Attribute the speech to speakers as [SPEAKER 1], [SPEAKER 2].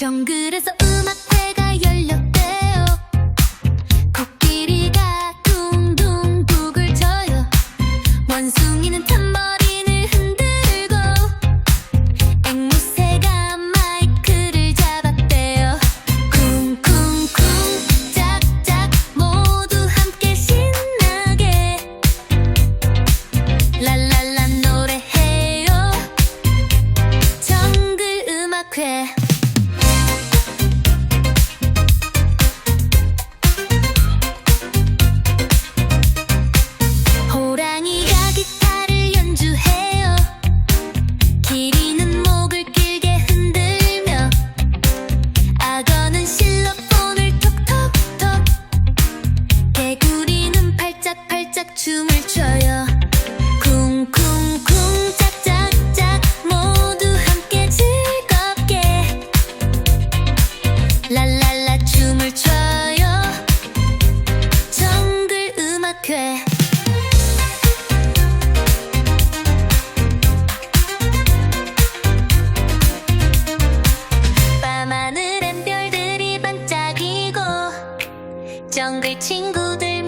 [SPEAKER 1] 정글에서 음악회가 열렸대요. 코끼리가 둥둥 북을 쳐요. 원숭이는 탐벌 개구리는 팔짝팔짝 춤을 춰요. 讲给情歌的